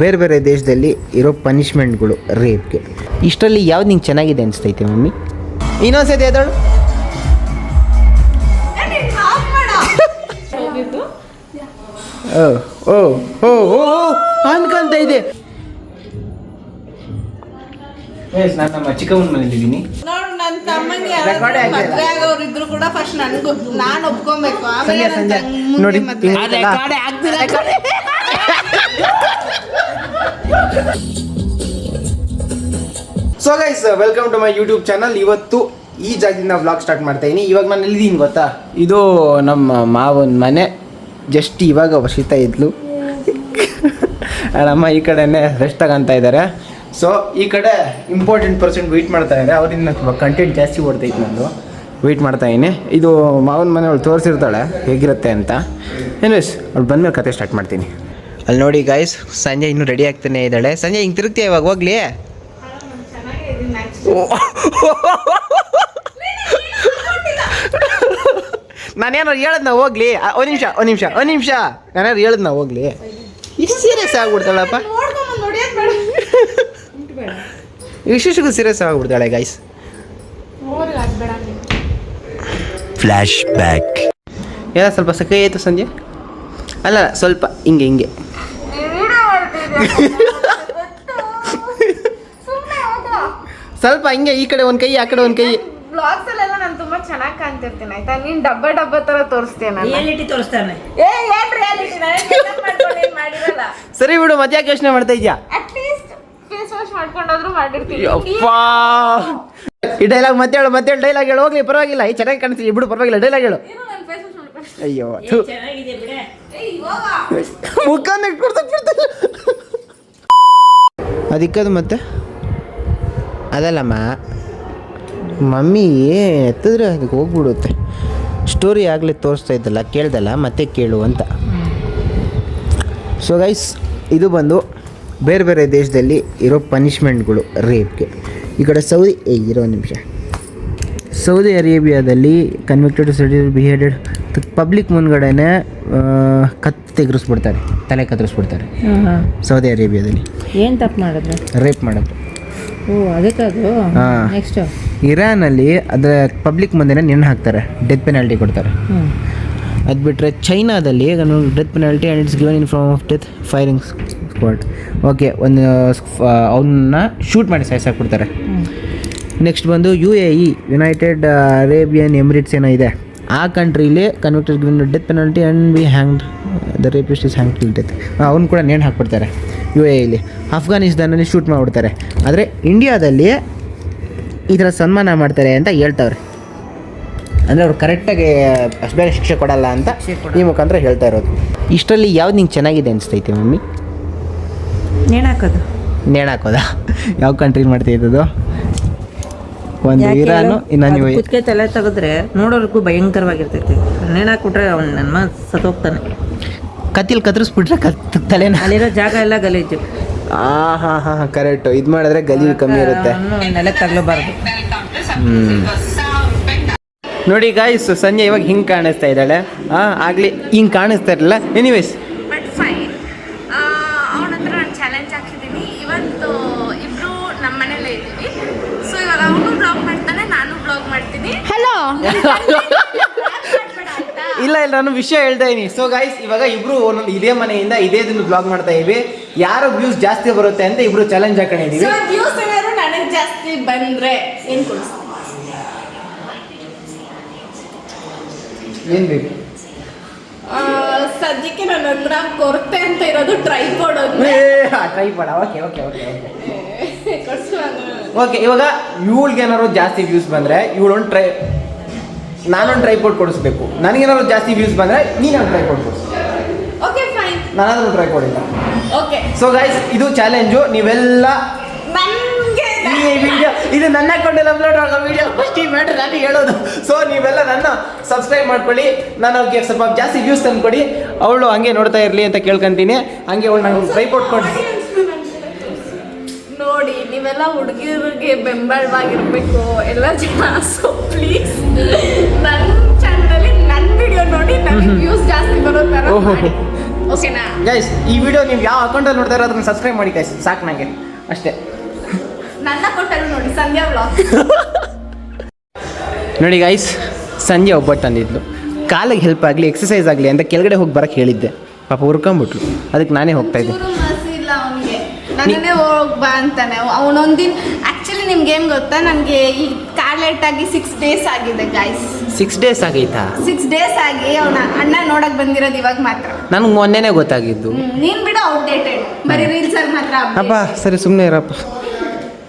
ಬೇರೆ ಬೇರೆ ದೇಶದಲ್ಲಿ ಇರೋ ಪನಿಷ್ಮೆಂಟ್ಗಳು ರೇಪ್ಗೆ ಇಷ್ಟರಲ್ಲಿ ಯಾವ್ದು ನಿಂಗೆ ಚೆನ್ನಾಗಿದೆ ಅನಿಸ್ತೈತೆ ಮಮ್ಮಿ? ಇನ್ನೊಂದ್ಸತಿ ಅದಳು ಓ ಓ ಓ ಓ ಅನ್ಕಂತ ಇದೆ. ನಾನು ನಮ್ಮ ಚಿಕ್ಕವನ ಮನೇಲಿದ್ದೀನಿ. ನೋಡು ನನ್ನ ತಮ್ಮಂಗೆ ಮದುವೆ. ಆಗೋರು ಇದ್ರು ಕೂಡ ಫಸ್ಟ್ ನನಗೂ. ನಾನು ಒಪ್ಕೊಬೇಕು. ಆಮೇಲೆ ನೋಡಿ. So guys welcome to my YouTube channel ಇವತ್ತು ಈ ಜಾಗದಿಂದ ವ್ಲಾಗ್ ಸ್ಟಾರ್ಟ್ ಮಾಡ್ತಾ ಇದೀನಿ. ಇವಾಗ ನಾನು ಎಲ್ಲಿದ್ದೀನಿ ಗೊತ್ತಾ? ಇದು ನಮ್ಮ ಮಾವನ ಮನೆ. ಜಸ್ಟ್ ಇವಾಗ ವರ್ಷಿತಾ ಇದ್ಲು. ನಮ್ಮ ಈ ಕಡೆನೇ ರೆಸ್ಟ್ ತಗೊಂತ ಇದ್ದಾರೆ ಸೊ ಈ ಕಡೆ ಇಂಪಾರ್ಟೆಂಟ್ ಪರ್ಸೆಂಟ್ ವೇಟ್ ಮಾಡ್ತಾ ಇದ್ದಾರೆ ಅವರಿಂದ ಕಂಟೆಂಟ್ ಜಾಸ್ತಿ ಓಡ್ತೈತೆ ನಂದು. ವೇಟ್ ಮಾಡ್ತಾ ಇದೀನಿ. ಇದು ಮಾವನ ಮನೆ ಅವಳು ತೋರಿಸಿರ್ತಾಳೆ. ಹೇಗಿರುತ್ತೆ ಅಂತ. ಏನ್ವೇಸ್ ಅವ್ಳು ಬಂದ್ಮೇಲೆ ಕತೆ ಸ್ಟಾರ್ಟ್ ಮಾಡ್ತೀನಿ. ಅಲ್ಲಿ ನೋಡಿ ಗಾಯ್ಸ್ ಸಂಜೆ ಇನ್ನೂ ರೆಡಿ ಆಗ್ತಾನೆ ಇದ್ದಾಳೆ. ಸಂಜೆ ಹಿಂಗೆ ತಿರುಗ್ತೀಯ ಇವಾಗ? ಹೋಗ್ಲಿ. ನಾನೇನಾರು ಹೇಳದ್ನ ಹೋಗ್ಲಿ. ಒಂದು ನಿಮಿಷ ಒಂದು ನಿಮಿಷ ಒಂದು ನಿಮಿಷ. ನಾನೇನಾರು ಹೇಳದ್ನ ಹೋಗ್ಲಿ. ಇಷ್ಟು ಸೀರಿಯಸ್ ಆಗ್ಬಿಡ್ತಾಳಪ್ಪ. ವಿಶೇಷಕ್ಕೂ ಸೀರಿಯಸ್ ಆಗ್ಬಿಡ್ತಾಳೆ ಗಾಯ್ಸ್ ಫ್ಲ್ಯಾಶ್ ಬ್ಯಾಕ್ ಏನೋ ಸ್ವಲ್ಪ ಸಖೆ ಆಯಿತು ಸಂಜೆ. ಅಲ್ಲ ಸ್ವಲ್ಪ ಹಿಂಗೆ ಹಿಂಗೆ. ಸ್ವಲ್ಪ ಹಿಂಗೆ ಈ ಕಡೆ ಒಂದು ಕೈ ಆ ಕಡೆ ಒಂದು ಕೈ. ಬ್ಲಾಗ್ಸ್ ಅಲ್ಲೆಲ್ಲ ನಾನು ತುಂಬಾ ಚೆನ್ನಾಗಿ ಕಾಣ್ತಿರ್ತೀನಿ ಆಯ್ತಾ? ನೀನ್ ಡಬ್ಬ ಡಬ್ಬ ತರ ತೋರಿಸ್ತೇನೆ ರಿಯಾಲಿಟಿ ತೋರಿಸ್ತಾನೆ. ಏ ಏನ್ ರಿಯಾಲಿಟಿ? ಏನ್ ಮಾಡಿರಲ್ಲ. ಸರಿ ಬಿಡು ಮತ್ತೆ ಯಾಕೆ ಯೋಚನೆ ಮಾಡ್ತಾ ಇದ್ಯಾ? ಅಟ್ ಲೀಸ್ಟ್ ಫೇಸ್ ವಾಶ್ ಮಾಡ್ಕೊಂಡಾದ್ರೂ ಮಾಡಿರ್ತೀನಿ. ಅಪ್ಪಾ ಈ ಡೈಲಾಗ್ ಮತ್ತೆ ಹೇಳು ಮತ್ತೆ ಹೇಳು ಡೈಲಾಗ್ ಹೇಳು. ಹೋಗ್ಲಿ ಪರವಾಗಿಲ್ಲ. ಈ ಚೆನ್ನಾಗಿ ಕಾಣಿಸ್ತೀವಿ ಬಿಡು ಪರವಾಗಿಲ್ಲ. ಡೈಲಾಗ್ ಹೇಳು. ನಾನು ಅಯ್ಯೋ ಮುಖ ಚೆನ್ನಾಗಿದೆ ಬಿಡೆ. ಏ ಇವಾಗ? ಮುಖ ನೆಟ್ಕೊಡ್ತಾ ಅದಕ್ಕದು ಮತ್ತೆ? ಅದಲ್ಲಮ್ಮ, ಮಮ್ಮಿ ಎತ್ತಿದ್ರೆ ಅದಕ್ಕೆ ಹೋಗ್ಬಿಡುತ್ತೆ. ಸ್ಟೋರಿ ಆಗಲೇ ತೋರಿಸ್ತಾ ಇದ್ದಲ್ಲ, ಕೇಳ್ದಲ್ಲ, ಮತ್ತೆ ಕೇಳು ಅಂತ. ಸೊ ಗೈಸ್ ಇದು ಬಂದು ಬೇರೆ ಬೇರೆ ದೇಶದಲ್ಲಿ ಇರೋ ಪನಿಷ್ಮೆಂಟ್ಗಳು ರೇಪ್ಗೆ ಈ ಕಡೆ ಸೌದಿ ಏ, ಇರೋ ನಿಮಿಷ. ಸೌದಿ ಅರೇಬಿಯಾದಲ್ಲಿ ಕನ್ವಿಕ್ಟೆಡ್ ಸಿಟಿ ಬಿಹೇಡೆಡ್ ಪಬ್ಲಿಕ್ ಮುಂದ್ಗಡೆನೆ ಕತ್ತು ತೆಗೆರಿಸ್ಬಿಡ್ತಾರೆ ತಲೆ ಕತ್ತರಿಸ್ಬಿಡ್ತಾರೆ ಸೌದಿ ಅರೇಬಿಯಾದಲ್ಲಿ. ಏನ್ ತಪ್ಪು ಮಾಡಿದ್ರು? ರೇಪ್ ಮಾಡಿದ್ರು. ಓ ಅದಕ್ಕದು ಹಾ. ನೆಕ್ಸ್ಟ್ ಇರಾನಲ್ಲಿ ಅದರ ಪಬ್ಲಿಕ್ ಮುಂದೆನೇ ನೆಣ್ಣು ಹಾಕ್ತಾರೆ ಡೆತ್ ಪೆನಾಲ್ಟಿ ಕೊಡ್ತಾರೆ. ಅದು ಬಿಟ್ಟರೆ ಚೈನಾದಲ್ಲಿ death penalty and it's given in from of death firing squad okay ಒಂದು ಅವನ್ನ ಶೂಟ್ ಮಾಡಿ ಸಾಯಿಸಾಕ್ಬಿಡ್ತಾರೆ. ನೆಕ್ಸ್ಟ್ ಬಂದು U A E United Arabian Emirates ಏನೋ ಇದೆ. ಆ ಕಂಟ್ರೀಲಿ convicted given death penalty and be hanged the rapist is hang death ಅವ್ನು ಕೂಡ ನೇಣು ಹಾಕ್ಬಿಡ್ತಾರೆ ಯು ಎ ಇಲ್ಲಿ ಅಫ್ಘಾನಿಸ್ತಾನಲ್ಲಿ ಶೂಟ್ ಮಾಡಿಬಿಡ್ತಾರೆ. ಆದರೆ ಇಂಡಿಯಾದಲ್ಲಿ ಈ ಥರ ಸನ್ಮಾನ ಮಾಡ್ತಾರೆ ಅಂತ ಹೇಳ್ತವ್ರೆ. ಅಂದರೆ ಅವ್ರು ಕರೆಕ್ಟಾಗಿ ಅಷ್ಟು ಬೇರೆ ಶಿಕ್ಷೆ ಕೊಡಲ್ಲ ಅಂತ ಈ ಮುಖಾಂತರ ಹೇಳ್ತಾ ಇರೋದು. ಇಷ್ಟರಲ್ಲಿ ಯಾವ್ದು ನಿಂಗೆ ಚೆನ್ನಾಗಿದೆ ಅನಿಸ್ತೈತೆ ಮಮ್ಮಿ? ನೇಣಾಕೋದು ನೇಣು ಹಾಕೋದಾ? ಯಾವ ಕಂಟ್ರಿ ಮಾಡ್ತಾ ಇದ್ದದು? ಒಂದು ಹೀರಾನು ಇನ್ನೊಂದು ಕುತ್ತಿಗೆ ತಲೆ ತೆಗೆದ್ರೆ ನೋಡೋರ್ಗೂ ಭಯಂಕರವಾಗಿರ್ತೈತಿ. ನೇಣಾಕ್ಬಿಟ್ರೆ ಅವ್ನು ನನ್ನ ಸತ್ತೋಗ್ತಾನೆ. ಕತ್ತಿಲ್ ಕತ್ರಿಸ್ಬಿಟ್ರೆ ಕತ್ ತಲೆನ. ಅಲ್ಲಿರೋ ಜಾಗ ಎಲ್ಲ ಗಲೀಜು ಆ ಹಾ ಹಾ ಹಾ ಕರೆಕ್ಟ್. ಇದು ಮಾಡಿದ್ರೆ ಗಲೀಜು ಕಮ್ಮಿ ಇರುತ್ತೆ. ನೆಲಕ್ಕೆ ತಗಲಬಾರ್ದು. ನೋಡಿ ಗಾಯ್ಸ್ ಸಂಜೆ ಇವಾಗ ಹಿಂಗೆ ಕಾಣಿಸ್ತಾ ಇದ್ದಾಳೆ. ಹಾಂ ಆಗಲಿ ಹಿಂಗೆ ಕಾಣಿಸ್ತಾ ಇರಲಿಲ್ಲ. ಎನಿವೇಸ್ ಬಟ್ ಫೈನ್ ಅವನ ಹತ್ರ ನಾನು ಚಾಲೆಂಜ್ ಹಾಕಿದ್ದೀನಿ. ಇವತ್ತು ಇಬ್ರು ನಮ್ಮ ಮನೇಲೇ ಇದ್ದೀವಿ ಸೊ ಇವಾಗ ಅವನು ಬ್ಲಾಗ್ ಮಾಡ್ತಾನೆ ನಾನು ಬ್ಲಾಗ್ ಮಾಡ್ತೀನಿ ಹಲೋ ಇಲ್ಲ ಇಲ್ಲ ನಾನು ವಿಷಯ ಹೇಳ್ತಾ ಇದೀನಿ. ಸೊ ಗೈಸ್ ಇವಾಗ ಇಬ್ರು ಒಂದೊಂದು ಇದೇ ಮನೆಯಿಂದ ಇದೇ ದಿನ ಬ್ಲಾಗ್ ಮಾಡ್ತಾ ಇವಿ ಯಾರು ವ್ಯೂಸ್ ಜಾಸ್ತಿ ಬರುತ್ತೆ ಅಂತ ಇಬ್ರು ಚಾಲೆಂಜ್ ಹಾಕೊಂಡಿದೀವಿ. ಇದೀವಿ ನನಗೆ ಜಾಸ್ತಿ ಬಂದ್ರೆ ಏನು ಬೇಕು? ಸದ್ಯಕ್ಕೆ ನನ್ನ ಹತ್ರ ಕೊರತೆ ಅಂತ ಇರೋದು ಟ್ರೈ ಕೊಡೋದು ಟ್ರೈ ಮಾಡ okay okay okay okay okay ಇವಾಗ ಇವಳಿಗೆ ಏನಾದ್ರು ಜಾಸ್ತಿ ವ್ಯೂಸ್ ಬಂದ್ರೆ ಇವಳೊಂದು ಟ್ರೈ ನಾನೊಂದು ಟ್ರೈ ಕೊಟ್ಟು ಕೊಡಿಸ್ಬೇಕು. ನನಗೇನಾದ್ರು ಜಾಸ್ತಿ ವ್ಯೂಸ್ ಬಂದ್ರೆ ನೀನು ಟ್ರೈ ಕೊಟ್ಟು ಕೊಡಿಸು. ಓಕೆ ಫೈನ್ ನಾನಾದ್ರೂ ಟ್ರೈ ಕೊಡಿಲ್ಲ. ಓಕೆ ಸೊ ಗೈಸ್ ಇದು ಚಾಲೆಂಜು ನೀವೆಲ್ಲ ಈ ವಿಡಿಯೋ ಇದು ನನ್ನ ಅಕೌಂಟಲ್ಲಿ ಅಪ್ಲೋಡ್ ಆಗೋ ವಿಡಿಯೋ ಫಸ್ಟ್ ಈ ಮ್ಯಾಟ್ರ್ ನಾನು ಹೇಳೋದು. ಸೊ ನೀವೆಲ್ಲ ನನ್ನ ಸಬ್ಸ್ಕ್ರೈಬ್ ಮಾಡ್ಕೊಳ್ಳಿ. ನಾನು ಅವ್ರಿಗೆ ಸ್ವಲ್ಪ ಜಾಸ್ತಿ ವ್ಯೂಸ್ ತಂದ್ಕೊಡಿ. ಅವಳು ಹಂಗೆ ನೋಡ್ತಾ ಇರಲಿ ಅಂತ ಕೇಳ್ಕೊಂತೀನಿ. ಹಂಗೆ ಅವಳು ನನಗೆ ಟ್ರೈ ಕೊಟ್ಕೊಡಿ ನೋಡಿ ನೀವೆಲ್ಲ ಹುಡುಗಿರಿಗೆ ಬೆಂಬಲವಾಗಿರ್ಬೇಕು. ಎಲ್ಲ ಜನ ಸೊ ಪ್ಲೀಸ್ ನನ್ನ ಚಾನಲಲ್ಲಿ ನನ್ನ ವಿಡಿಯೋ ನೋಡಿ ನನಗೆ ವ್ಯೂಸ್ ಜಾಸ್ತಿ ಬರೋ ಥರ ಮಾಡಿ. ಓಕೆನಾ ಗೈಸ್ ಈ ವಿಡಿಯೋ ನೀವು ಯಾವ ಅಕೌಂಟಲ್ಲಿ ನೋಡ್ತಾ ಇರೋ ಅದನ್ನ ಸಬ್ಸ್ಕ್ರೈಬ್ ಮಾಡಿ ಗೈಸ್ ಸಾಕು ನನಗೆ ಅಷ್ಟೇ. ನನ್ನ ಕೊಟ್ಟರು ನೋಡಿ ಸಂಧ್ಯಾ ಬ್ಲಾಗ್ ನೋಡಿ ಗೈಸ್ ಸಂಜೆ ಒಬ್ಬಟ್ಟು ತಂದಿದ್ಲು. ಕಾಲಿಗೆ ಹೆಲ್ಪ್ ಆಗಲಿ ಎಕ್ಸಸೈಸ್ ಆಗಲಿ ಅಂತ ಕೆಳಗಡೆ ಹೋಗಿ ಬರಕ್ಕೆ ಹೇಳಿದ್ದೆ. ಪಾಪ ಹುರ್ಕೊಂಬಿಟ್ಲು ಅದಕ್ಕೆ ನಾನೇ ಹೋಗ್ತಾ ಇದ್ದೆ. ನನ್ನನ್ನೇ ಹೋಗ್ ಬಾ ಅಂತಾನೆ. ಅವನೊಂದಿನ ಆಕ್ಚುಲಿ ನಿಮ್ಗೆ ಏನ್ ಗೊತ್ತಾ? ನನಗೆ ಈ ಕಾರ್ಲೆಟ್ ಆಗಿ ಸಿಕ್ಸ್ ಡೇಸ್ ಆಗಿದೆ ಗಾಯ್ಸ್ ಸಿಕ್ಸ್ ಡೇಸ್ ಆಗೈತಾ? ಸಿಕ್ಸ್ ಡೇಸ್ ಆಗಿ ಅವನ ಅಣ್ಣ ನೋಡಕ್ ಬಂದಿರೋದು ಇವಾಗ ಮಾತ್ರ. ನನಗೆ ಮೊನ್ನೆನೇ ಗೊತ್ತಾಗಿದ್ದು. ಹ್ಮ್, ನೀನ್ ಬಿಡು ಔಟ್ಡೇಟೆಡ್ ಬರೀ ರೀಲ್ಸ್ ಅಲ್ಲಿ ಮಾತ್ರ update. ಅಪ್ಪ ಸರಿ ಸುಮ್ಮನೆ ಇರಪ್ಪ.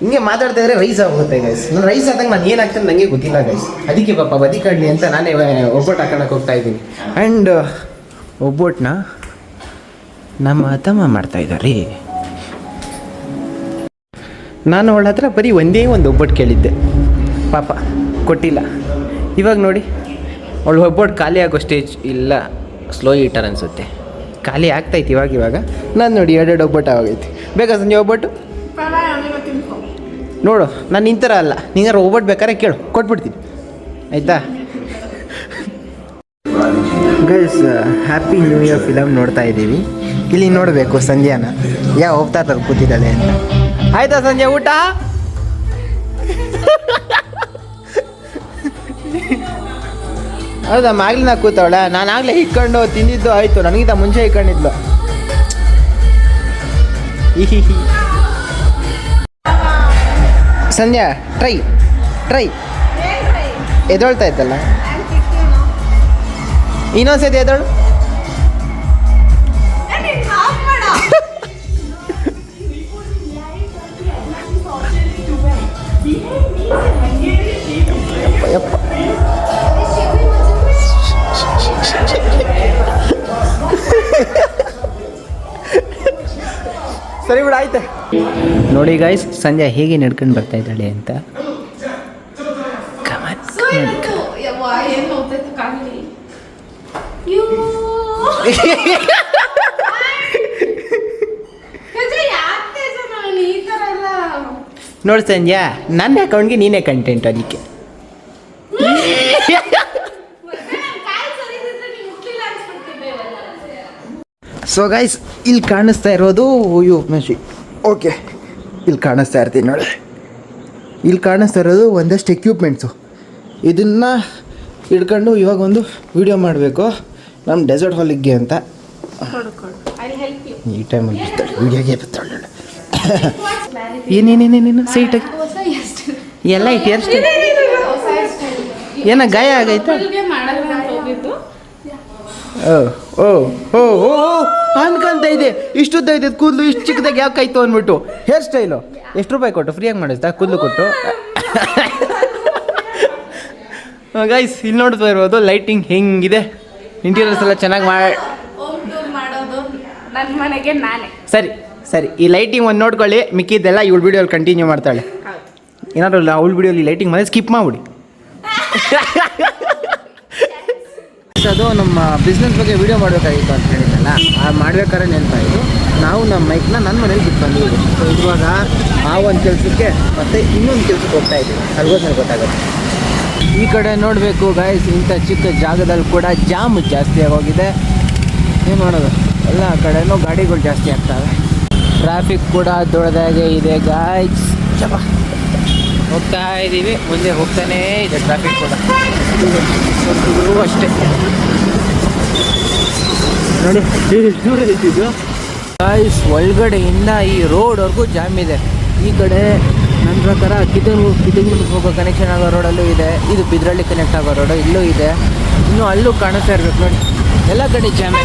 ಹಿಂಗೆ ಮಾತಾಡ್ತಾ ಇದ್ರೆ ರೈಸ್ ಆಗುತ್ತೆ ಗೈಸ್ ನಾನು ರೈಸ್ ಆದಾಗ ನಾನು ಏನಾಗ್ತದೆ ನನಗೆ ಗೊತ್ತಿಲ್ಲ ಗೈಸ್ ಅದಕ್ಕೆ ಪಾಪ ಬದಿ ಕಡ್ಲಿ ಅಂತ ನಾನೇ ಒಬ್ಬಟ್ಟು ಹಾಕೋಣಕ್ಕೆ ಹೋಗ್ತಾ ಇದ್ದೀನಿ. ಆ್ಯಂಡ್ ಒಬ್ಬಟ್ಟನ್ನ ನಮ್ಮ ತಮ್ಮ ಮಾಡ್ತಾ ಇದ್ದಾರೆ. ನಾನು ಅವಳ ಹತ್ರ ಬರೀ ಒಂದೇ ಒಂದು ಒಬ್ಬಟ್ಟು ಕೇಳಿದ್ದೆ. ಪಾಪ, ಕೊಟ್ಟಿಲ್ಲ. ಇವಾಗ ನೋಡಿ, ಅವಳು ಒಬ್ಬಟ್ಟು ಖಾಲಿ ಆಗೋ ಸ್ಟೇಜ್ ಇಲ್ಲ. ಸ್ಲೋ ಈಟರ್ ಅನಿಸುತ್ತೆ. ಖಾಲಿ ಆಗ್ತೈತೆ ಇವಾಗ ಇವಾಗ. ನಾನು ನೋಡಿ ಎರಡೆರಡು ಒಬ್ಬಟ್ಟು ಆವಾಗೈತಿ ಬೇಕಾ ಸಂಜೆ ಒಬ್ಬಟ್ಟು. ನೋಡು, ನಾನು ನಿಂತರ ಅಲ್ಲ. ನಿಂಗಾರ ಒಬ್ಬಟ್ಟು ಬೇಕಾದ್ರೆ ಕೇಳು. ಕೊಟ್ಬಿಡ್ತೀನಿ. ಆಯಿತಾ? Guys happy new year film ನೋಡ್ತಾ ಇದ್ದೀವಿ ಇಲ್ಲಿ ನೋಡಬೇಕು ಸಂಧ್ಯಾನ ಯಾವ ಹೋಗ್ತಾ ಕೂತಿದ್ದಾಳೆ ಅಂತ. ಆಯ್ತಾ ಸಂಜೆ ಊಟ? ಹೌದಾ ಆಗ್ಲಿ ನಾ ಕೂತವಳ? ನಾನು ಆಗ್ಲೇ ಇಕ್ಕೊಂಡು ತಿಂದಿದ್ದು ಆಯಿತು. ನನಗಿಂತ ಮುಂಚೆ ಇಕ್ಕೊಂಡಿದ್ಲು ಸಂಧ್ಯಾ ಟ್ರೈ ಟ್ರೈ. ಎದೊಳ್ತಾ ಇದ್ದಲ್ಲ? ಇನ್ನೊಂದ್ಸತಿ ಎದೋಳು ಸರಿ ಬಿಡ ಆಯ್ತು. ನೋಡಿ ಗಾಯ್ಸ್ ಸಂಜೆ ಹೇಗೆ ನಡ್ಕೊಂಡು ಬರ್ತಾ ಇದ್ದಾಳೆ ಅಂತ? ನೋಡಿ ಸಂಜೆ ನನ್ನ ಅಕೌಂಟ್ಗೆ ನೀನೇ ಕಂಟೆಂಟ್ ಅದಕ್ಕೆ ಮತ್ತೆ ನನ್ ಕಾಲ್ ಸರಿದಿದ್ರೆ ನೀನ್ ಹುಟ್ಲಿಲ್ಲ ಅನ್ಸ್ಬಿಡ್ತಿದ್ದೆ ಇವತ್ತು. ಸೊ ಗೈಸ್ ಇಲ್ಲಿ ಕಾಣಿಸ್ತಾ ಇರೋದು ಯು ಮೆಷಿ ಓಕೆ ಇಲ್ಲಿ ಕಾಣಿಸ್ತಾ ಇರ್ತೀನಿ ನೋಡಿ. ಇಲ್ಲಿ ಕಾಣಿಸ್ತಾ ಇರೋದು ಒಂದಷ್ಟು ಎಕ್ವಿಪ್ಮೆಂಟ್ಸು ಇದನ್ನು ಹಿಡ್ಕೊಂಡು ಇವಾಗ ಒಂದು ವಿಡಿಯೋ ಮಾಡಬೇಕು. ನಮ್ಮ ಡೆಸರ್ಟ್ ಹಾಲಿಗೆ ಅಂತ. ಈ ಟೈಮಲ್ಲಿ ಬರ್ತಾಳೆ ವಿಡಿಯೋಗೆ ಬರ್ತಾಳೆ ಏನೇನೇನೇನೇನು ಸೈಟಾಗಿ. ಎಲ್ಲ ಐತಿ ಅಷ್ಟೇ ಏನೋ ಗಾಯ ಆಗೈತೆ? ಮಕ್ಕಳಿಗೆ ಮಾಡಲ್ಲ ಅಂತ ಹೋಗಿದ್ದು. ಓ. ಓ ಓ ಓ ಅನ್ಕಂತ ಇದೆ. ಇಷ್ಟುದ್ದ ಇದೆ ಕೂದಲು ಇಷ್ಟು ಚಿಕ್ಕದಾಗಿ ಯಾಕೆ ಆಯ್ತು ಅಂದ್ಬಿಟ್ಟು ಹೇರ್ ಸ್ಟೈಲು ಎಷ್ಟು ರೂಪಾಯಿ ಕೊಟ್ಟು? ಫ್ರೀಯಾಗಿ ಮಾಡಿಸ್ತಾ? ಕೂದಲು ಕೊಟ್ಟು? ಗೈಸ್ ಇಲ್ಲಿ ನೋಡ್ತಾ ಇರ್ಬೋದು ಲೈಟಿಂಗ್ ಹೆಂಗಿದೆ? ಇಂಟೀರಿಯರ್ಸ್ ಎಲ್ಲ ಚೆನ್ನಾಗಿ ಮಾಡಿ ಮಾಡೋದು ನನ್ನ ಮನೆಗೆ ನಾನೇ. ಸರಿ ಸರಿ. ಈ ಲೈಟಿಂಗ್ ಒಂದು ನೋಡ್ಕೊಳ್ಳಿ. ಮಿಕ್ಕಿದ್ದೆಲ್ಲ ಇವಳು ವಿಡಿಯೋಲಿ ಕಂಟಿನ್ಯೂ ಮಾಡ್ತಾಳೆ. ಏನಾದ್ರು ಅವಳ ವಿಡಿಯೋಲಿ ಲೈಟಿಂಗ್ ಮಾಡಿ ಸ್ಕಿಪ್ ಮಾಡ್ಬಿಡಿ. ಅದು ನಮ್ಮ ಬಿಸ್ನೆಸ್ ಬಗ್ಗೆ ವಿಡಿಯೋ ಮಾಡಬೇಕಾಗಿತ್ತು ಅಂತ ಹೇಳಿದ್ದಲ್ಲ ಆ ಮಾಡ್ಬೇಕಾದ್ರೆ ನೆನಪಾಯಿತು ನಾವು ನಮ್ಮ ಮೈಕ್ನ ನನ್ನ ಮನೇಲಿ ಬಿಟ್ಟು ಬಂದಿದ್ದೀವಿ ಸೊ ಇವಾಗ ಆ ಒಂದು ಕೆಲಸಕ್ಕೆ ಮತ್ತೆ ಇನ್ನೊಂದು ಕೆಲಸಕ್ಕೆ ಹೋಗ್ತಾ ಇದ್ದೀವಿ. ಅಲ್ಗೋದ್ಮೇಲೆ ಗೊತ್ತಾಗುತ್ತೆ ಈ ಕಡೆ ನೋಡಬೇಕು ಗಾಯಸ್ ಇಂಥ ಚಿಕ್ಕ ಜಾಗದಲ್ಲಿ ಕೂಡ ಜಾಮ್ ಜಾಸ್ತಿ ಆಗೋಗಿದೆ. ಏನು ಮಾಡೋದು? ಎಲ್ಲ ಕಡೆನೂ ಗಾಡಿಗಳು ಜಾಸ್ತಿ ಆಗ್ತವೆ. ಟ್ರಾಫಿಕ್ ಕೂಡ ದೊಡ್ಡದಾಗೆ ಇದೆ ಗಾಯ್ಸ್ ಚಪ ಹೋಗ್ತಾ ಇದ್ದೀವಿ ಮುಂದೆ ಹೋಗ್ತಾನೇ ಇದೆ ಟ್ರಾಫಿಕ್ ಕೂಡ. ಅಷ್ಟೇ. ನೋಡಿ ಎಷ್ಟು ದೂರ ಇದ್ದಿದ್ದು. ಗಾಯ್ಸ್ ಒಳಗಡೆಯಿಂದ ಈ ರೋಡ್ವರೆಗೂ ಜಾಮ್ ಇದೆ. ಈ ಕಡೆ ನನ್ನ ಪ್ರಕಾರ ಕಿತ್ತೂರು ಕಿತ್ತೂರು ಹೋಗೋ ಕನೆಕ್ಷನ್ ಆಗೋ ರೋಡಲ್ಲೂ ಇದೆ. ಇದು ಬಿದ್ರಳ್ಳಿ ಕನೆಕ್ಟ್ ಆಗೋ ರೋಡು ಇಲ್ಲೂ ಇದೆ. ಇನ್ನು ಅಲ್ಲೂ ಕಾಣಿಸ್ತಾ ಇರ್ಬೇಕು ನೋಡಿ. ಎಲ್ಲ ಕಡೆ ಜಾಮೆ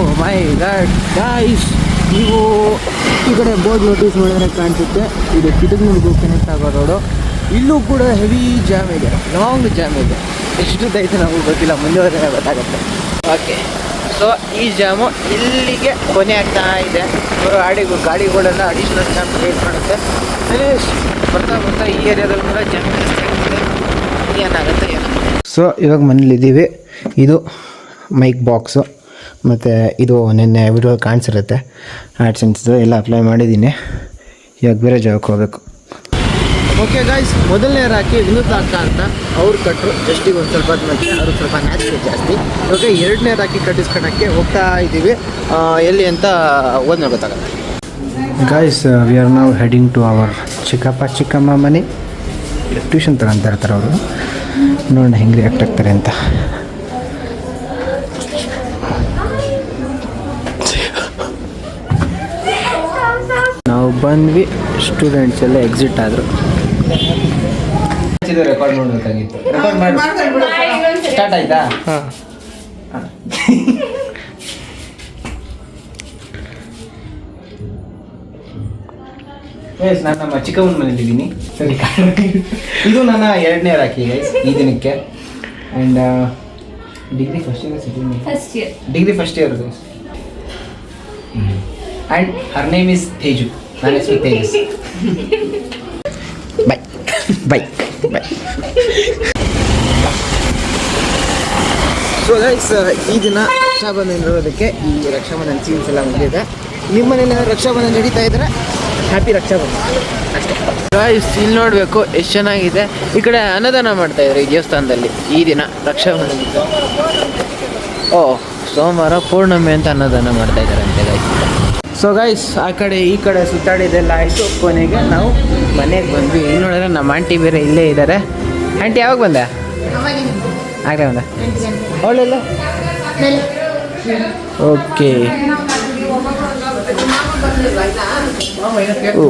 ಓ ಮೈ ಗಾಡ್ ಗಾಯ್ಸ್ ನೀವು ಈ ಕಡೆ ಬೋರ್ಡ್ ನೋಟಿಸ್ ಮಾಡಿದ್ರೆ ಕಾಣಿಸುತ್ತೆ. ಇದು ಕಿತ್ತೂರು ಕನೆಕ್ಟ್ ಆಗೋ ರೋಡು ಇಲ್ಲೂ ಕೂಡ ಹೆವಿ ಜಾಮ್ ಇದೆ. ಲಾಂಗ್ ಜಾಮ್ ಇದೆ. ಎಷ್ಟು ದೈತ ನಮಗೆ ಗೊತ್ತಿಲ್ಲ. ಮುಂದೆ ಹೋದ್ರೆ ಗೊತ್ತಾಗುತ್ತೆ. ಓಕೆ ಸೊ ಈ ಜಾಮು ಇಲ್ಲಿಗೆ ಕೊನೆ ಆಗ್ತಾ ಇದೆ. ಅವರು ಗಾಡಿಗಳು ಗಾಡಿಗಳೆಲ್ಲ ಅಡಿಷನಲ್ ಜಾಮ್ ಕ್ರಿಯೇಟ್ ಮಾಡುತ್ತೆ. ಬರ್ತಾ ಬರ್ತಾ ಈ ಏರಿಯಾದಲ್ಲಿ ಕೂಡ ಜಾಮ್ ಏನಾಗುತ್ತೆ ಏನೋ ಸೊ ಇವಾಗ ಮನೇಲಿದ್ದೀವಿ ಇದು ಮೈಕ್ ಬಾಕ್ಸು ಮತ್ತು ಇದು ನಿನ್ನೆ ವಿಡಿಯೋ ಕಾಣಿಸಿರುತ್ತೆ. ಆ್ಯಡ್ಸೆನ್ಸ್ದು ಎಲ್ಲ ಅಪ್ಲೈ ಮಾಡಿದ್ದೀನಿ. ಇವಾಗ ಬೇರೆ ಜಾಗಕ್ಕೆ ಹೋಗಬೇಕು. ಓಕೆ ಗಾಯ್ಸ್ ಮೊದಲನೇ ರಾಕಿ ವಿನೂತ್ ಅಕ್ಕ ಅಂತ. ಅವ್ರು ಕಟ್ಟರು ಜಸ್ಟಿಗೆ ಒಂದು ಸ್ವಲ್ಪ ಮತ್ತೆ ಅವ್ರಿಗೆ ಸ್ವಲ್ಪ ನ್ಯಾಚುರಲ್ ಜಾಸ್ತಿ. ಓಕೆ ಎರಡನೇ ರಾಕಿ ಕಟ್ಟಿಸ್ಕೊಳಕ್ಕೆ ಹೋಗ್ತಾ ಇದ್ದೀವಿ. ಎಲ್ಲಿ ಅಂತ ಓದ್ನ ಗೊತ್ತಾಗುತ್ತೆ. ಗಾಯ್ಸ್ ವಿ ಆರ್ ನಾವು ಹೆಡಿಂಗ್ ಟು ಅವರ್ ಚಿಕ್ಕಪ್ಪ, ಚಿಕ್ಕಮ್ಮ ಮನೆ. ಟ್ಯೂಷನ್ ತಗೊಂತ ಇರ್ತಾರೆ ಅವರು. ನೋಡೋಣ ಹೆಂಗೆ ರಿಯಾಕ್ಟ್ ಆಗ್ತಾರೆ ಅಂತ. ನಾವು ಬಂದ್ವಿ ಸ್ಟೂಡೆಂಟ್ಸ್ ಎಲ್ಲ ಎಕ್ಸಿಟ್ ಆದರು. ರೆಕಾರ್ಡ್ ಮಾಡಬೇಕಾಗಿತ್ತು ರೆಕಾರ್ಡ್ ಮಾಡಿ. ಸ್ಟಾರ್ಟ್ ಆಯ್ತಾ? ಎಸ್ ನಾನು ನಮ್ಮ ಚಿಕ್ಕಮ್ಮನ ಮನೇಲಿದ್ದೀನಿ ಸರಿ ಇದು ನನ್ನ ಎರಡನೇ ರಾಕಿ ಗೈಸ್ ಈ ದಿನಕ್ಕೆ. And degree first year second first year degree first year guys and her name is Teju ನನ್ನ ಹೆಸರು Tejas bye bye so guys ಈ ದಿನ ರಕ್ಷಾಬಂಧನ ಇರೋದಕ್ಕೆ ಈ ರಕ್ಷಾಬಂಧನ ಸೀನ್ಸ್ ಎಲ್ಲ ಮುಗಿದಿದೆ ನಿಮ್ಮ ಮನೇಲಿ ರಕ್ಷಾಬಂಧನ ನಡೀತಾ ಇದ್ರೆ ಹ್ಯಾಪಿ ರಕ್ಷಾಬಂಧನ. ಅಷ್ಟೇ. ಗಾಯ್ಸ್ ಇಲ್ಲಿ ನೋಡಬೇಕು ಎಷ್ಟು ಚೆನ್ನಾಗಿದೆ. ಈ ಕಡೆ ಅನ್ನದಾನ ಮಾಡ್ತಾ ಇದ್ದಾರೆ ಈ ದೇವಸ್ಥಾನದಲ್ಲಿ ಈ ದಿನ ರಕ್ಷಾಬಂಧನ. ಓ ಸೋಮವಾರ ಪೂರ್ಣಮಿ ಅಂತ ಅನ್ನದಾನ ಮಾಡ್ತಾ ಇದ್ದಾರೆ ಅಂತ ಗೈಸ್ ಸೊ ಗೈಸ್ ಆ ಕಡೆ ಈ ಕಡೆ ಸುತ್ತಾಡಿದೆಲ್ಲ ಆಯಿತು ಕೊನೆಗೆ ನಾವು ಮನೆಗೆ ಬಂದ್ವಿ ಇಲ್ಲಿ ನೋಡಿದ್ರೆ ನಮ್ಮ ಆಂಟಿ ಬೇರೆ ಇಲ್ಲೇ ಇದ್ದಾರೆ ಆಂಟಿ ಯಾವಾಗ ಬಂದೆ ಆಗಲೇ ಬಂದ ಅವಳೆಲ್ಲ ಓಕೆ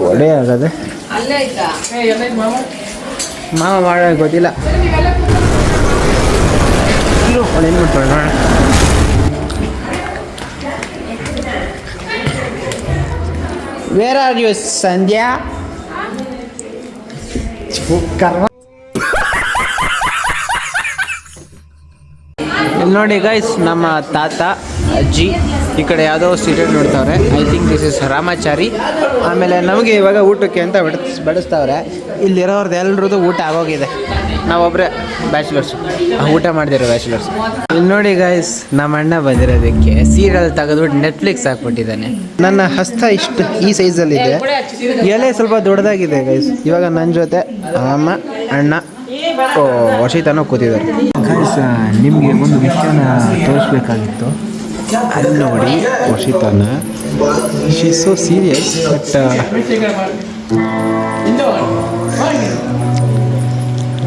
ಒಳ್ಳೆ ಆಗದೆ ಮಾವ ಮಾಡೋ ಗೊತ್ತಿಲ್ಲ ಇರು, ಅವಳು ಏನು ಮಾಡ್ತಾಳೆ ನೋಡೋಣ ವೇರ್ ಆರ್ ಯು ಸಂಧ್ಯಾ ಕರ್ಮ ಇಲ್ಲಿ ನೋಡಿ ಗೈಸ್ ನಮ್ಮ ತಾತ, ಅಜ್ಜಿ, ಈ ಕಡೆ ಯಾವುದೋ serial ನೋಡ್ತಾವ್ರೆ. I think this is Ramachari. ಆಮೇಲೆ ನಮಗೆ ಇವಾಗ ಊಟಕ್ಕೆ ಅಂತ ಬಡಿಸ್ ಬಡಿಸ್ತಾವ್ರೆ. ಇಲ್ಲಿರೋರ್ದು ಎಲ್ರದ್ದು ಊಟ ಆಗೋಗಿದೆ. ನಾವೊಬ್ಬರೇ ಬ್ಯಾಚುಲರ್ಸ್ ಊಟ ಮಾಡಿದಿರೋ ಬ್ಯಾಚುಲರ್ಸ್ ಇಲ್ಲಿ ನೋಡಿ ಗಾಯ್ಸ್ ನಮ್ಮ ಅಣ್ಣ ಬಂದಿರೋದಕ್ಕೆ ಸೀರಿಯಲ್ ತೆಗೆದ್ಬಿಟ್ಟು ನೆಟ್ಫ್ಲಿಕ್ಸ್ ಹಾಕ್ಬಿಟ್ಟಿದ್ದಾನೆ. ನನ್ನ ಹಸ್ತ ಇಷ್ಟು ಈ ಸೈಜಲ್ಲಿದೆ ಎಲೆ ಸ್ವಲ್ಪ ದೊಡ್ಡದಾಗಿದೆ ಗೈಸ್ ಇವಾಗ ನನ್ನ ಜೊತೆ ಅಮ್ಮ ಅಣ್ಣ ಓ ವರ್ಷಿತನೂ ಕೂತಿದ್ದಾರೆ. ಗೈಸ್ ನಿಮಗೆ ಒಂದು ವಿಷಯನ ತೋರಿಸ್ಬೇಕಾಗಿತ್ತು. ಅಲ್ಲಿ ನೋಡಿ ವರ್ಷಿತನ ಶಿ ಸೋ ಸೀರಿಯಸ್ ಬಟ್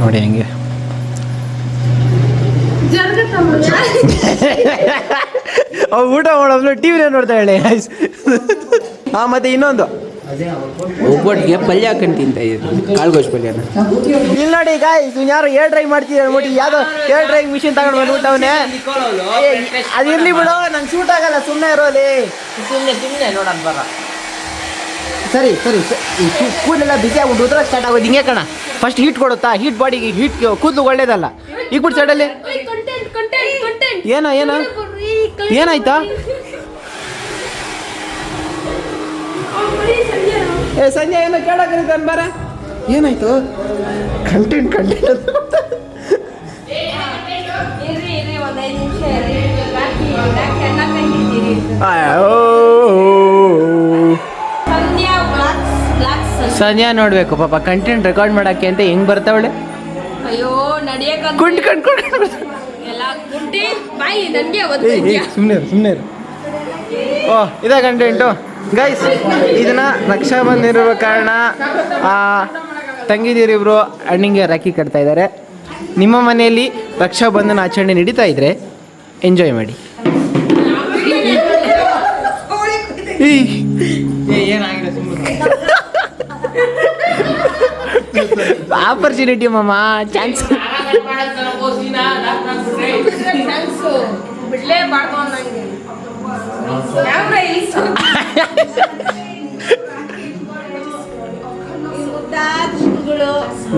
ನೋಡಿ ಹೆಂಗೆ. ಅವ್ ಊಟ ಮಾಡೋದು ಟಿ ವಿನೇ ನೋಡ್ತಾ ಹೇಳಿ ಗೈಸ್ ಹಾಂ ಮತ್ತೆ ಇನ್ನೊಂದು. ಒಬ್ಬಟ್ಟಿಗೆ ಪಲ್ಯ ಹಾಕೊಂಡು ತಿಂತ ಕಾಳ್ಗೋಶ್ ಪಲ್ಯನ. ಇಲ್ಲಿ ನೋಡಿ ಗಾಯ್ಸ್ ಯಾರು ಏರ್ ಡ್ರೈವ್ ಮಾಡ್ತಿದ್ದಾರೆ ಅಂದ್ಬಿಟ್ಟು ಯಾವ್ದೋ ಏರ್ ಡ್ರೈವ್ ಮಿಷಿನ್ ತಗೊಂಡು ಬಂದ್ಬಿಟ್ಟವನೆ ಅದು ಇರ್ಲಿ ಬಿಡು ನಂಗೆ ಶೂಟ್ ಆಗಲ್ಲ ಸುಮ್ಮನೆ ಇರೋಲಿ. ಸುಮ್ಮನೆ ಸುಮ್ಮನೆ ನೋಡೋಣ ಬರ. ಸರಿ ಸರಿ ಕೂದಲೆಲ್ಲ ಬಿಸಿ ಆಗ್ಬಿಟ್ಟು ಉದ್ರಾಗ ಸ್ಟಾರ್ಟ್ ಆಗೋದು ಹಿಂಗೆ ಕಣ. ಫಸ್ಟ್ ಹೀಟ್ ಕೊಡುತ್ತಾ? ಹೀಟ್ ಬಾಡಿಗೆ ಹೀಟ್ ಕೂದಲು ಒಳ್ಳೇದಲ್ಲ. ಈಗ ಬಿಟ್ಟು ಸೈಡಲ್ಲಿ ಕಂಟೆಂಟ್ ಏನ ಕಂಟೆಂಟ್ ಏನೋ ಏನೋ ಏನಾಯ್ತಾ? ಏ ಸಂಜೆ ಏನೋ ಕೇಳಕ್ಕಿರ್ತಾನೆ ಬಾರ? ಏನಾಯ್ತು? ಕಂಟೆಂಟ್ ಕಂಟೆಂಟ್ ಅಂತ ಇರ್ರಿ ಸಂಜೆ ನೋಡ್ಬೇಕು ಪಾಪ ಕಂಟೆಂಟ್ ರೆಕಾರ್ಡ್ ಮಾಡಕ್ಕೆ ಅಂತ ಹೆಂಗ್ ಬರ್ತಾವಳೆ? ಅಯ್ಯೋ ನಡಿಯಕ ಕುಂಟ್ ಕಂಡು ಎಲ್ಲ ಗುಂಡಿ ಬಾಯಿ ನನ್ಗೆ ಒದ್ದಿದ್ಯಾ ಸುಮ್ಮನೆ ಸುಮ್ಮನೆ ಓ ಇದೇ ಕಂಟೆಂಟು ಗೈಸ್ ಇದನ್ನ ರಕ್ಷಾ ಬಂದಿರುವ ಕಾರಣ ಆ, ತಂಗಿದಿರಿಬ್ರು ಅಣ್ಣಿಗೆ ರಾಖಿ ಕಟ್ತಾ ಇದ್ದಾರೆ ನಿಮ್ಮ ಮನೆಯಲ್ಲಿ ರಕ್ಷಾ ಬಂಧನ ಆಚರಣೆ ನಡೀತಾ ಇದ್ರೆ ಎಂಜಾಯ್ ಮಾಡಿ. ಆಪರ್ಚುನಿಟಿ ಮಾಮ. ಚಾನ್ಸ್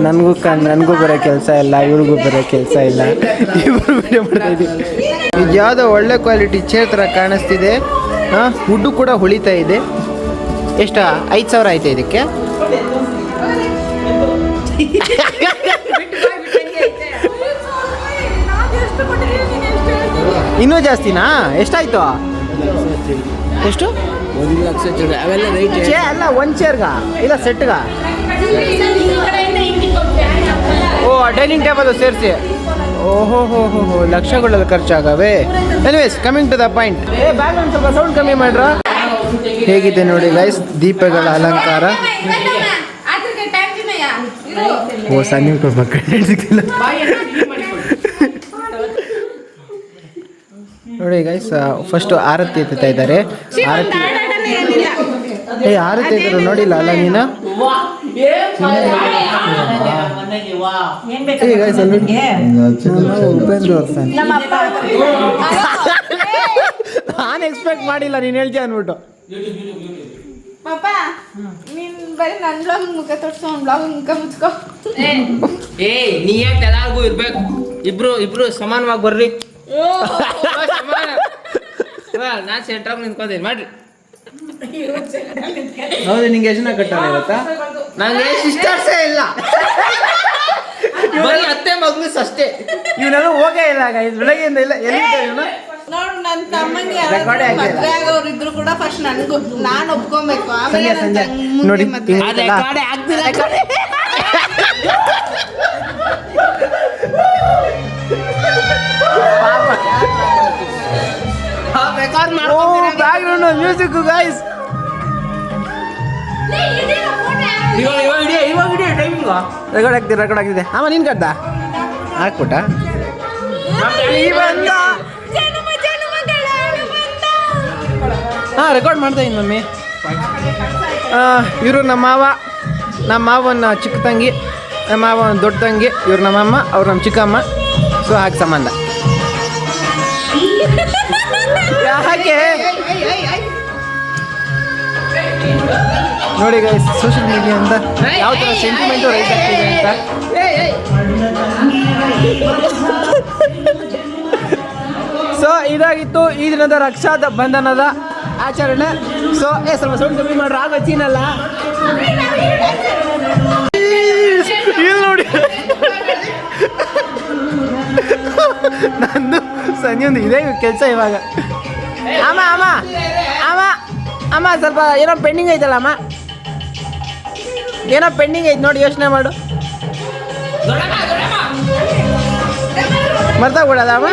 ನನ್ಗೂ ಕ ನನಗೂ ಬರೋ ಕೆಲಸ ಇಲ್ಲ, ಇವ್ರಿಗೂ ಬರೋ ಕೆಲಸ ಇಲ್ಲ. ಇಬ್ಬರು ವಿಡಿಯೋ ಮಾಡ್ತಾ ಇದು ಯಾವುದೋ ಒಳ್ಳೆ ಕ್ವಾಲಿಟಿ ಚೇರ್ ಥರ ಕಾಣಿಸ್ತಿದೆ. ಹಾಂ ಫುಡ್ಡು ಕೂಡ ಹೊಳಿತಾ ಇದೆ. ಎಷ್ಟು? ಐದು ಸಾವಿರ ಆಯ್ತಾ ಇದಕ್ಕೆ? ಇನ್ನೂ ಜಾಸ್ತಿನಾ ಎಷ್ಟಾಯ್ತು ಎಷ್ಟು ಅವೆಲ್ಲ ರೈಟ್ ಅಲ್ಲ ಒಂದು ಚೇರ್ಗ ಇಲ್ಲ ಸೆಟ್ಗ ಓ ಡೈನಿಂಗ್ ಟೇಬಲ್ ಸೇರಿಸಿ ಓಹೋ ಹೋ ಹೋ ಹೋ ಲಕ್ಷಗಳಲ್ಲಿ ಖರ್ಚಾಗವೆ anyways coming to the point ಏ ಸ್ವಲ್ಪ ಸೌಂಡ್ ಕಮ್ಮಿ ಮಾಡ್ರ ಹೇಗಿದೆ ನೋಡಿ ಗೈಸ್ ದೀಪಗಳ ಅಲಂಕಾರ ಓ ಸಣ್ಣ ಮಕ್ಕಳು ಸಿಗ್ತಿಲ್ಲ ನೋಡಿ ಗೈಸ್ ಫಸ್ಟ್ ಆರತಿ ಎತ್ತುತ್ತಾ ಇದ್ದಾರೆ. ಆರತಿ ಏ ಆರತಿ ಎತ್ತರು ನೋಡಿಲ್ಲ ಅಲ್ಲ ನೀನು? ಏ ಗೈಸ್ ಅಲ್ಲಿ ಉಪೇಂದ್ರ ಅವ್ರ fan. ನಾನು ಎಕ್ಸ್ಪೆಕ್ಟ್ ಮಾಡಿಲ್ಲ ನೀನು ಹೇಳ್ತೀಯ ಅನ್ಬಿಟ್ಟು. ಪಾಪ ನೀನ್ ಬರೀ ನನ್ ಬ್ಲಾಗ್ ಮುಖ ತೋರ್ಸೋ ಅವ್ನ ಬ್ಲಾಗ್ ಮುಖ ಮುಚ್ಕೋ. ಏ ನೀ ಯಾಕೆ ಎಲ್ಲಾರ್ಗು ಇರ್ಬೇಕು? ಇಬ್ರು ಇಬ್ರು ಸಮಾನವಾಗಿ ಬರ್ರಿ. ನಾನು ಸೆಂಟ್ರಾಗ್ ನಿಂತ್ಕೊಂತೀನಿ ಮಾಡ್ರಿ ಹೌದು ನಿಂಗೆ ಎಷ್ಟು ಜನ ಇವತ್ತಾ? ನಂಗೆ ಸಿಸ್ಟರ್ಸೇ ಇಲ್ಲ. ಬರೀ ಅತ್ತೆ ಮಗ್ನಸ್ ಅಷ್ಟೇ ಇವನೆಲ್ಲ ಹೋಗೇ ಇಲ್ಲ ಗೈಸ್ ಬೆಳಗ್ಗೆಯಿಂದ ಇಲ್ಲ. ಎಲ್ಲಿದ್ದ ಇವನು? ನೋಡ್ ನನ್ನ ಆಗ್ತಿಲ್ಲ. ಮದ್ವೆ ಆಗೋರು ಇದ್ರು ಕೂಡ ಫಸ್ಟ್ ನನಗೂ. ನಾನು ಒಪ್ಕೊಬೇಕು. ಆಮೇಲೆ ಸಂಜೆ ನೋಡಿ ತಂಗ್ ಮುಂದೆ ನೋಡಿ ಹಿಂಗ್ ಗ್ರೌಂಡ್ ಮ್ಯೂಸಿಕ್ ಗೈಸ್ ಇವಾಗ ಇದೀಗ photo ಯಾರು? ರೆಕಾರ್ಡ್ ಆಗ್ತಿದೆ ರೆಕಾರ್ಡ್ ಆಗ್ತಿದೆ. ಆಮ ನೀನು ಕಟ್ಟ ಹಾಕ್ಬಿಟ್ಟ? ಹಾಂ ರೆಕಾರ್ಡ್ ಮಾಡ್ತಾ ಇದ್ದೀನಿ ಮಮ್ಮಿ ಇವರು ನಮ್ಮ ಮಾವ ನಮ್ಮ ಮಾವನ ಚಿಕ್ಕ ತಂಗಿ ನಮ್ಮ ಮಾವನ ದೊಡ್ಡ ತಂಗಿ ಇವ್ರು ನಮ್ಮಮ್ಮ ಅವ್ರು ನಮ್ಮ ಚಿಕ್ಕಮ್ಮ. ಸೊ ಹಾಗೆ ಸಂಬಂಧ. ಯಾಕೆ? ನೋಡಿ ಗೈಸ್ ಸೋಷಿಯಲ್ ಮೀಡಿಯಾ ಅಂತ ಯಾವ ಥರ ಸೆಂಟಿಮೆಂಟ್ ರೈಸ್ ಆಗ್ತಿದೆ ಅಂತ? ಸೊ ಇದಾಗಿತ್ತು ಈ ದಿನದ ರಕ್ಷಾ ಬಂಧನದ ಆಚರಣೆ. ಸೊ ಏ ಸ್ವಲ್ಪ ಸೌಂಡ್ ಕಮ್ಮಿ ಮಾಡ್ರಿ ಆಗ ಚೀನಲ್ಲ ಇಲ್ಲಿ ನೋಡಿ. ನಂದು ಸಂಜೆಂದು ಇದೇ ಕೆಲಸ ಇವಾಗ. ಅಮ್ಮ ಅಮ್ಮ ಅಮ್ಮ ಅಮ್ಮ ಸ್ವಲ್ಪ ಏನೋ ಪೆಂಡಿಂಗ್ ಐತಲ್ಲ ಅಮ್ಮ. ಏನೋ ಪೆಂಡಿಂಗ್ ಐತೆ ನೋಡಿ, ಯೋಚನೆ ಮಾಡು. ಮರ್ತಾ ಅಮ್ಮ?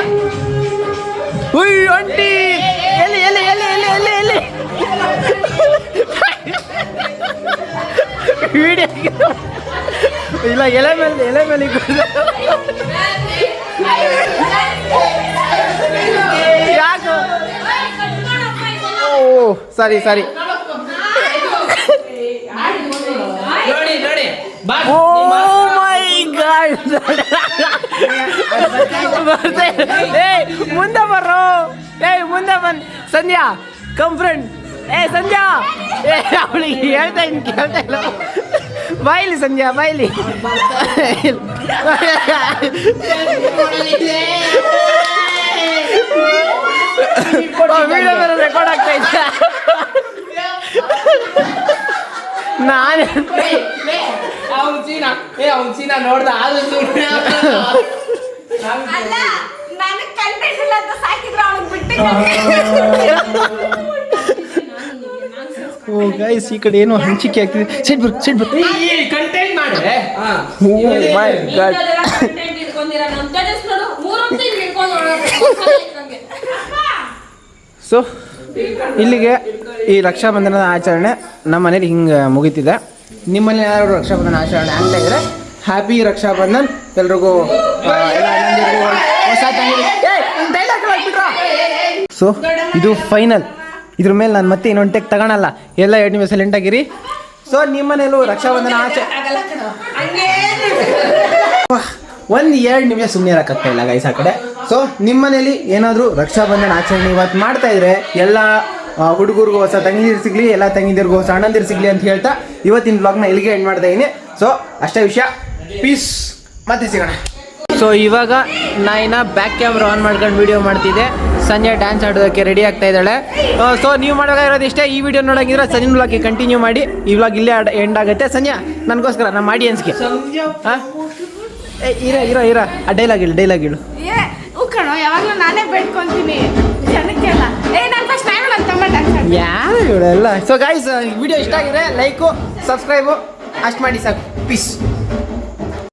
ಉಯ್ ಒಂಟಿ ಎಲ್ಲಿ ಎಲ್ಲಿ ಎಲ್ಲಿ ಎಲ್ಲಿ ಎಲ್ಲಿ ಎಲ್ಲಿ? ವಿಡಿಯೋ ಇಲ್ಲ, ಎಲೆ ಮೇಲೆ ಎಲೆ ಮೇಲೆ ಯಾಕೆ? ಓ, ಸರಿ, ಸಾರಿ. ನೋಡಿ ಬಾ ಓ ಮೈ ಗಾಡ್ ಏಯ್ ಮುಂದೆ ಬರ್ರೋ ಏಯ್ ಮುಂದೆ ಬನ್ ಸಂಧ್ಯಾ ಕಮ್ ಫ್ರೆಂಡ್ ಏ ಸಂಧ್ಯಾ ಏ ಅವಳಿಗೆ ಹೇಳ್ತಾ ಇನ್ ಕೇಳ್ತಾ ಇಲ್ಲ ಬಾಯ್ಲಿ ಸಂಧ್ಯಾ ಬಾಯ್ಲಿ ವಿಡಿಯೋ ಬೇರೆ ರೆಕಾರ್ಡ್ ಆಗ್ತಾ ಇದೆ ನಾನು ಅವ್ನು ಚೀನಾ ಏ ಅವ್ನು ಚೀನಾ ನೋಡ್ದ ಅದು ಸುಮ್ನೆ ಅಲ್ಲ ನನಗ್ ಕಂಟೆಂಟ್ ಇಲ್ಲ ಅಂತ ಸಾಕಿದ್ರು ಅವನಿಗೆ ಬಿಟ್ಟು ಓ ಗೈಸ್ ಈ ಕಡೆ ಏನೋ ಹಂಚಿಕೆ ಆಗ್ತಿದೆ. ಸೈಡ್ ಬರ್ ಸೈಡ್ ಬರ್. ಕಂಟೆಂಟ್ ಮಾಡು. ಹಾ. ಓ ಮೈ ಗಾಡ್ ಸೊ ಇಲ್ಲಿಗೆ ಈ ರಕ್ಷಾಬಂಧನದ ಆಚರಣೆ ನಮ್ಮ ಮನೇಲಿ ಹಿಂಗೆ ಮುಗಿತಿದೆ. ನಿಮ್ಮಲ್ಲಿ ಯಾರು ರಕ್ಷಾಬಂಧನ ಆಚರಣೆ ಆಗ್ತಾ ಇದ್ರೆ ಹ್ಯಾಪಿ ರಕ್ಷಾಬಂಧನ್. ಎಲ್ರಿಗೂ ಹೊಸ ಸೊ ಇದು ಫೈನಲ್ ಇದ್ರ ಮೇಲೆ ನಾನು ಮತ್ತೆ ಇನ್ನೊಂದು ಟೆಕ್ ತಗೊಳಲ್ಲ ಎಲ್ಲ ಎರಡು ನಿಮಿಷ ಲೆಂಟಾಗಿರಿ ಸೊ ನಿಮ್ಮನೇಲೂ ರಕ್ಷಾಬಂಧನ ಆಚೆ ಒಂದು ಎರಡು ನಿಮಿಷ ಸುಮ್ಮನೆ ಇರೋಕ್ಕಾಗ್ತಾ ಇಲ್ಲ ಗೈಸ್ ಆ ಕಡೆ. ಸೊ ನಿಮ್ಮ ಮನೇಲಿ ಏನಾದರೂ ರಕ್ಷಾಬಂಧನ ಆಚರಣೆ ಇವತ್ತು ಮಾಡ್ತಾ ಇದ್ರೆ, ಎಲ್ಲ ಹುಡುಗರಿಗೂ ಹೊಸ ತಂಗಿದಿರು ಸಿಗಲಿ ಎಲ್ಲ ತಂಗಿದಿರಿಗೂ ಹೊಸ ಅಣ್ಣಂದಿರು ಸಿಗಲಿ ಅಂತ ಹೇಳ್ತಾ ಇವತ್ತಿನ ಬ್ಲಾಗ್ನ ಇಲ್ಲಿಗೆ ಎಂಡ್ ಮಾಡ್ತಾ ಇದ್ದೀನಿ ಸೊ ಅಷ್ಟೇ ವಿಷಯ. ಪೀಸ್ ಮತ್ತೆ ಸಿಗೋಣ. ಸೊ ಇವಾಗ ನಾಯಿನ ಬ್ಯಾಕ್ ಕ್ಯಾಮ್ರಾ ಆನ್ ಮಾಡ್ಕೊಂಡು ವಿಡಿಯೋ ಮಾಡ್ತಿದ್ದೆ. ಸಂಜೆ ಡ್ಯಾನ್ಸ್ ಆಡೋದಕ್ಕೆ ರೆಡಿ ಆಗ್ತಾ ಇದ್ದಾಳೆ. ಸೊ ನೀವು ಮಾಡೋದಾಗಿರೋದು ಇಷ್ಟೇ. ಈ ವಿಡಿಯೋ ನೋಡೋಂಗಿದ್ರೆ ಸಂಜೆ ಬ್ಲಾಗ್ಗೆ ಕಂಟಿನ್ಯೂ ಮಾಡಿ. ಈ ವ್ಲಾಗ್ ಇಲ್ಲೇ ಎಂಡ್ ಆಗುತ್ತೆ. ಸಂಜೆ ನನಗೋಸ್ಕರ ನಮ್ಮ ಆಡಿಯನ್ಸ್ಗೆ ಹಾಂ ಏ ಇರ ಇರ ಇರ. ಆ ಡೈಲಾಗ್ ಹೇಳು ಡೈಲಾಗ್ ಹೇಳು. ಏ ಉಕ್ಕಣೋ ಯಾವಾಗ್ಲೂ ನಾನೇ ಬೇಡ್ಕೊಂತೀನಿ. ಯಾರು ಸೊ ಗಾಯ್ಸ್ ವಿಡಿಯೋ ಇಷ್ಟ ಆಗಿದೆ ಲೈಕು ಸಬ್ಸ್ಕ್ರೈಬು ಅಷ್ಟು ಮಾಡಿ ಸಾಕು. ಪೀಸ್